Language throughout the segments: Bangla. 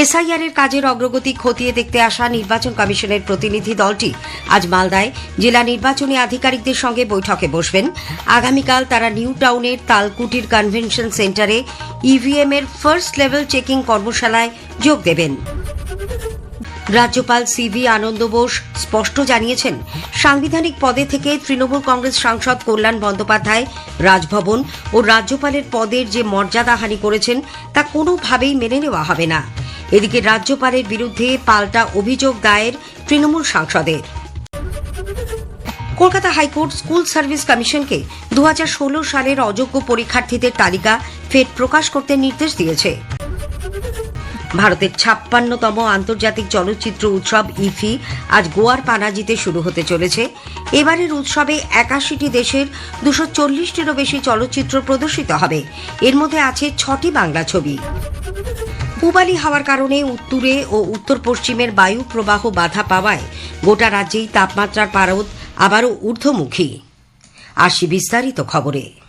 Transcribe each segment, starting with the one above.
এসআইআর এর কাজের অগ্রগতি খতিয়ে দেখতে আসা নির্বাচন কমিশনের প্রতিনিধি দলটি আজ মালদায় জেলা নির্বাচনী আধিকারিকদের সঙ্গে বৈঠকে বসবেন। আগামীকাল তারা নিউ টাউনের তালকুটির কনভেনশন সেন্টারে ইভিএম এর ফার্স্ট লেভেল চেকিং কর্মশালায় যোগ দেবেন। রাজ্যপাল সিভি আনন্দ বোস স্পষ্ট জানিয়েছেন, সাংবিধানিক পদে থেকে তৃণমূল কংগ্রেস সাংসদ কল্যাণ বন্দ্যোপাধ্যায় রাজভবন ও রাজ্যপালের পদের যে মর্যাদাহানি করেছেন, তা কোনোভাবেই মেনে নেওয়া হবে না। এদিকে রাজ্যপালের বিরুদ্ধে পাল্টা অভিযোগ দায়ের তৃণমূল সাংসদের। কলকাতা হাইকোর্ট স্কুল সার্ভিস কমিশনকে দু হাজার ষোলো সালের অযোগ্য পরীক্ষার্থীদের তালিকা ফের প্রকাশ করতে নির্দেশ দিয়েছে। ভারতের ছাপ্পান্নতম আন্তর্জাতিক চলচ্চিত্র উৎসব ইফি আজ গোয়ার পানাজিতে শুরু হতে চলেছে। এবারের উৎসবে একাশিটি দেশের দুশো চল্লিশটিরও বেশি চলচ্চিত্র প্রদর্শিত হবে। এর মধ্যে আছে ছটি বাংলা ছবি। পূবালি হাওয়ার কারণে উত্তরে ও উত্তর পশ্চিমের বায়ু প্রবাহ বাধা পাওয়ায় গোটা রাজ্যেই তাপমাত্রার পারদ আবারও ঊর্ধ্বমুখী। আসি বিস্তারিত খবরে।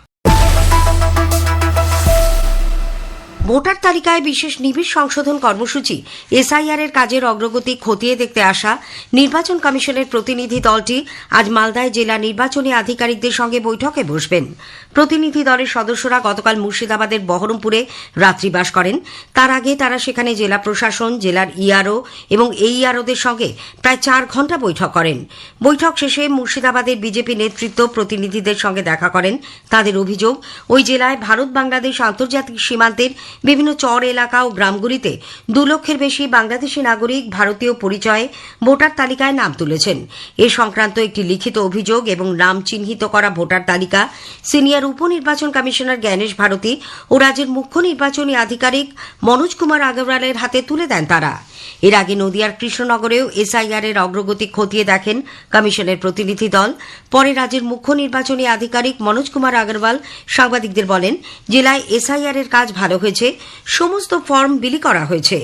ভোটার তালিকায় বিশেষ নিবিড় সংশোধন কর্মসূচি। এসআইআর এর কাজের অগ্রগতি খতিয়ে দেখতে আসা নির্বাচন কমিশনের প্রতিনিধি দলটি আজ মালদায় জেলা নির্বাচনী আধিকারিকদের সঙ্গে বৈঠকে বসবেন। প্রতিনিধি দলের সদস্যরা গতকাল মুর্শিদাবাদের বহরমপুরে রাত্রিবাস করেন। তার আগে তারা সেখানে জেলা প্রশাসন, জেলার ইআরও এবং এইআরওদের সঙ্গে প্রায় চার ঘণ্টা বৈঠক করেন। বৈঠক শেষে মুর্শিদাবাদের বিজেপি নেতৃত্ব প্রতিনিধিদের সঙ্গে দেখা করেন। তাদের অভিযোগ, ওই জেলায় ভারত বাংলাদেশ আন্তর্জাতিক সীমান্তের বিভিন্ন চর এলাকা ও গ্রামগুলিতে দু লক্ষের বেশি বাংলাদেশি নাগরিক ভারতীয় পরিচয়ে ভোটার তালিকায় নাম তুলেছেন। এ সংক্রান্ত একটি লিখিত অভিযোগ এবং নাম চিহ্নিত করা ভোটার তালিকা সিনিয়র উপনির্বাচন কমিশনার জ্ঞানেশ ভারতী ও রাজ্যের মুখ্য নির্বাচনী আধিকারিক মনোজ কুমার আগরওয়ালের হাতে তুলে দেন তারা। এর আগে নদিয়ার কৃষ্ণনগরেও এসআইআর এর অগ্রগতি খতিয়ে দেখেন কমিশনের প্রতিনিধি দল। পরে রাজ্যের মুখ্য নির্বাচনী আধিকারিক মনোজ কুমার আগরওয়াল সাংবাদিকদের বলেন, জেলায় এসআইআর এর কাজ ভালো হয়েছে, সমস্ত ফর্ম বিলি করা হয়েছে।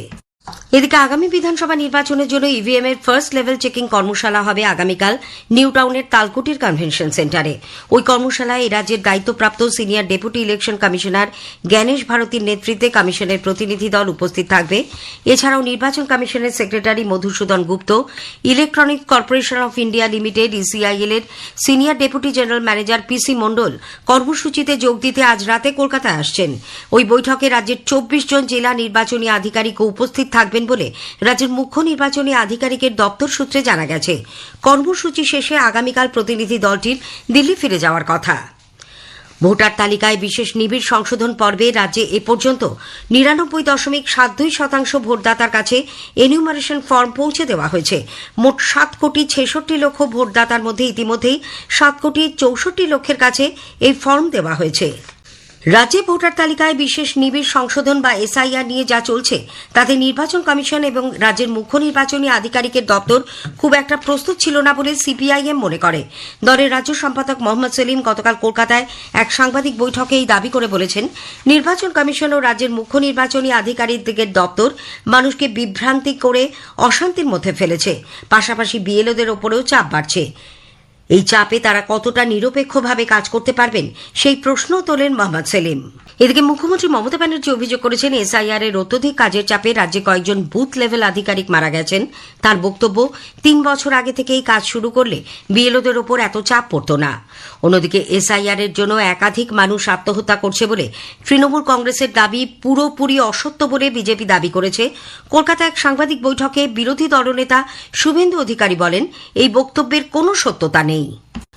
এদিকে আগামী বিধানসভা নির্বাচনের জন্য ইভিএম এর ফার্স্ট লেভেল চেকিং কর্মশালা হবে আগামীকাল নিউ টাউনের তালকুটির কনভেনশন সেন্টারে ওই কর্মশালায় এই রাজ্যের দায়িত্বপ্রাপ্ত senior deputy election commissioner Gyanesh ভারতীর নেতৃত্বে কমিশনের প্রতিনিধি দল উপস্থিত থাকবে। এছাড়াও নির্বাচন কমিশনের secretary Madhusudan Gupta electronic corporation of India limited ECIL এর senior deputy general manager PC Mondal কর্মসূচিতে যোগ দিতে আজ রাতে কলকাতায় আসছেন। ওই বৈঠকে রাজ্যের চব্বিশ জন জেলা নির্বাচনী আধিকারিক উপস্থিত থাকবেন বলে রাজ্যের মুখ্য নির্বাচনী আধিকারিকের দপ্তর সূত্রে জানা গেছে। কর্মসূচি শেষে আগামীকাল প্রতিনিধি দলটির দিল্লি ফিরে যাওয়ার কথা। ভোটার তালিকায় বিশেষ নিবিড় সংশোধন পর্বে রাজ্যে এ পর্যন্ত নিরানব্বই দশমিক সাত দুই শতাংশ ভোটদাতার কাছে এনিউমারেশন ফর্ম পৌঁছে দেওয়া হয়েছে। মোট সাত কোটি ছেষট্টি লক্ষ ভোটদাতার মধ্যে ইতিমধ্যেই সাত কোটি চৌষট্টি লক্ষের কাছে এই ফর্ম দেওয়া হয়েছে। রাজ্যে ভোটার তালিকায় বিশেষ নিবিড় সংশোধন বা এসআইআর নিয়ে যা চলছে, তাতে নির্বাচন কমিশন এবং রাজ্যের মুখ্য নির্বাচনী আধিকারিকের দপ্তর খুব একটা প্রস্তুত ছিল না বলে সিপিআইএম মনে করে। দলের রাজ্য সম্পাদক মোহাম্মদ সেলিম গতকাল কলকাতায় এক সাংবাদিক বৈঠকে এই দাবি করে বলেছেন, নির্বাচন কমিশন ও রাজ্যের মুখ্য নির্বাচনী আধিকারিকদের দপ্তর মানুষকে বিভ্রান্তি করে অশান্তির মধ্যে ফেলেছে। পাশাপাশি বিএলওদের ওপরেও চাপ বাড়ছে। এই চাপে তারা কতটা নিরপেক্ষভাবে কাজ করতে পারবেন সেই প্রশ্ন তোলেন মোহাম্মদ সেলিম। এদিকে মুখ্যমন্ত্রী মমতা ব্যানার্জি অভিযোগ করেছেন, এসআইআর এর অত্যধিক কাজের চাপে রাজ্যে কয়েকজন বুথ লেভেল আধিকারিক মারা গেছেন। তার বক্তব্য, তিন বছর আগে থেকেই কাজ শুরু করলে বিএলওদের ওপর এত চাপ পড়ত না। অন্যদিকে এসআইআর এর জন্য একাধিক মানুষ আত্মহত্যা করছে বলে তৃণমূল কংগ্রেসের দাবি পুরোপুরি অসত্য বলে বিজেপি দাবি করেছে। কলকাতায় এক সাংবাদিক বৈঠকে বিরোধী দলনেতা শুভেন্দু অধিকারী বলেন, এই বক্তব্যের কোনো সত্যতা নেই।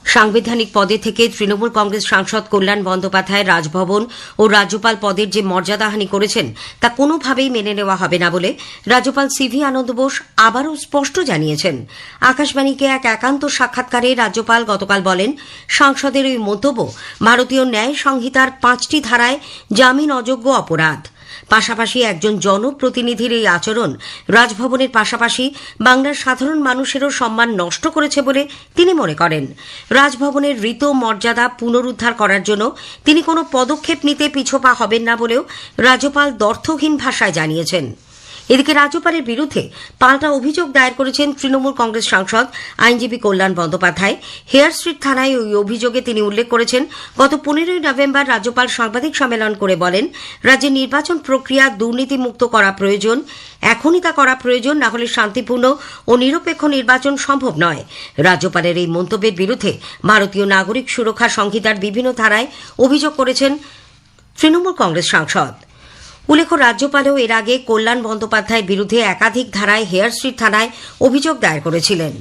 সাংবিধানিক পদে থেকে তৃণমূল কংগ্রেস সাংসদ কল্যাণ বন্দ্যোপাধ্যায় রাজভবন ও রাজ্যপাল পদের যে মর্যাদাহানি করেছেন, তা কোনোভাবেই মেনে নেওয়া হবে না বলে রাজ্যপাল সিভি আনন্দ বোস আবারও স্পষ্ট জানিয়েছেন। আকাশবাণীকে এক একান্ত সাক্ষাৎকারে রাজ্যপাল গতকাল বলেন, সাংসদের ওই মন্তব্য ভারতীয় ন্যায় সংহিতার পাঁচটি ধারায় জামিন অযোগ্য অপরাধ। পাশাপাশি একজন জনপ্রতিনিধির এই আচরণ রাজভবনের পাশাপাশি বাংলার সাধারণ মানুষেরও সম্মান নষ্ট করেছে বলে তিনি মনে করেন। রাজভবনের ঋত মর্যাদা পুনরুদ্ধার করার জন্য তিনি কোনো পদক্ষেপ নিতে পিছোপা হবেন না বলেও রাজ্যপাল দর্থহীন ভাষায় জানিয়েছেন। এদিকে রাজ্যপালের বিরুদ্ধে পাল্টা অভিযোগ দায়ের করেছেন তৃণমূল কংগ্রেস সাংসদ আইনজীবী কল্যাণ বন্দ্যোপাধ্যায়। হেয়ার স্ট্রিট থানায় ওই অভিযোগে তিনি উল্লেখ করেছেন, গত পনেরোই নভেম্বর রাজ্যপাল সাংবাদিক সম্মেলন করে বলেন, রাজ্যের নির্বাচন প্রক্রিয়া দুর্নীতিমুক্ত করা প্রয়োজন, এখনই তা করা প্রয়োজন, না হলে শান্তিপূর্ণ ও নিরপেক্ষ নির্বাচন সম্ভব নয়। রাজ্যপালের এই মন্তব্যের বিরুদ্ধে ভারতীয় নাগরিক সুরক্ষা সংহিতার বিভিন্ন ধারায় অভিযোগ করেছেন তৃণমূল কংগ্রেস সাংসদ। উল্লেখ্য, রাজ্যপালও এর আগে কল্যাণ বন্দ্যোপাধ্যায়ের বিরুদ্ধে একাধিক ধারায় হেয়ার স্ট্রিট থানায় অভিযোগ দায়ের করেছিলেন।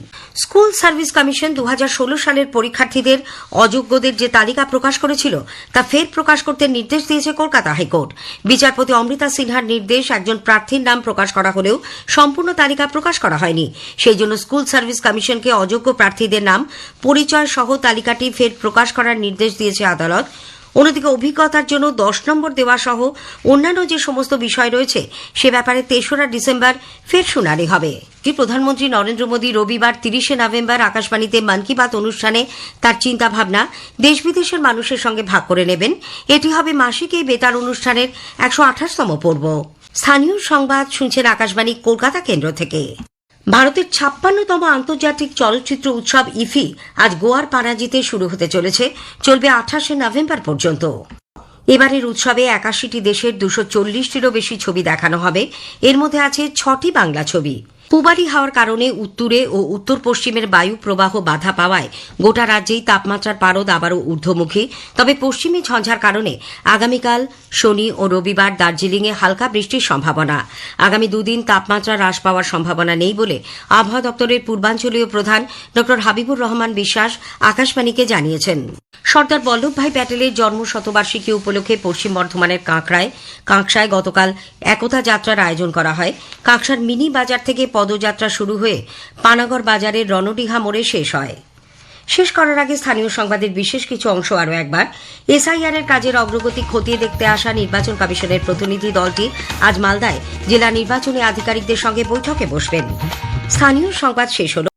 স্কুল সার্ভিস কমিশন দু হাজার ষোলো সালের পরীক্ষার্থীদের অযোগ্যদের যে তালিকা প্রকাশ করেছিল, তা ফের প্রকাশ করতে নির্দেশ দিয়েছে কলকাতা হাইকোর্ট। বিচারপতি অমৃতা সিনহার নির্দেশ একজন প্রার্থীর নাম প্রকাশ করা হলেও সম্পূর্ণ তালিকা প্রকাশ করা হয়নি। সেই জন্য স্কুল সার্ভিস কমিশনকে অযোগ্য প্রার্থীদের নাম পরিচয় সহ তালিকাটি ফের প্রকাশ করার নির্দেশ দিয়েছে আদালত। অন্যদিকে অভিজ্ঞতার জন্য দশ নম্বর দেওয়া সহ অন্যান্য যে সমস্ত বিষয় রয়েছে, সে ব্যাপারে তেসরা ডিসেম্বর ফের শুনানি হবে। প্রধানমন্ত্রী নরেন্দ্র মোদী রবিবার তিরিশে নভেম্বর আকাশবাণীতে মন কি বাত অনুষ্ঠানে তার চিন্তা ভাবনা দেশ বিদেশের মানুষের সঙ্গে ভাগ করে নেবেন। এটি হবে মাসিক এই বেতার অনুষ্ঠানের একশো আঠাশতম পর্ব। স্থানীয় সংবাদ শুনছেন আকাশবাণী কলকাতা কেন্দ্র থেকে। ভারতের ছাপ্পান্নতম আন্তর্জাতিক চলচ্চিত্র উৎসব ইফি আজ গোয়ার পানাজিতে শুরু হতে চলেছে। চলবে আঠাশে নভেম্বর পর্যন্ত। এবারের উৎসবে একাশিটি দেশের দুশো চল্লিশটিরও বেশি ছবি দেখানো হবে। এর মধ্যে আছে ছটি বাংলা ছবি। পুবালি হাওয়ার কারণে উত্তরে ও উত্তর পশ্চিমের বায়ু প্রবাহ বাধা পাওয়ায় গোটা রাজ্যেই তাপমাত্রার পারদ আবারও ঊর্ধ্বমুখী। তবে পশ্চিমে ঝঞ্ঝার কারণে আগামীকাল শনি ও রবিবার দার্জিলিংয়ে হালকা বৃষ্টির সম্ভাবনা। আগামী দুদিন তাপমাত্রা হ্রাস পাওয়ার সম্ভাবনা নেই বলে আবহাওয়া দপ্তরের পূর্বাঞ্চলীয় প্রধান ড হাবিবুর রহমান বিশ্বাস আকাশবাণীকে জানিয়েছেন। সর্দার বল্লভভাই প্যাটেলের জন্ম শতবার্ষিকী উপলক্ষে পশ্চিম বর্ধমানের কাঁকড়ায় কাঁকসায় গতকাল একতা যাত্রার আয়োজন করা হয়। কাঁকসার মিনি বাজার থেকে পদযাত্রা শুরু হয়ে পানাগড় বাজারের রণডিঘা মোড়ে শেষ হয়। শেষ করার আগে স্থানীয় সংবাদের বিশেষ কিছু অংশ আরও একবার। এসআইআর এর কাজের অগ্রগতি খতিয়ে দেখতে আসা নির্বাচন কমিশনের প্রতিনিধি দলটি আজ মালদায় জেলা নির্বাচনী আধিকারিকদের সঙ্গে বৈঠকে বসবেন। স্থানীয় সংবাদ শেষ হল।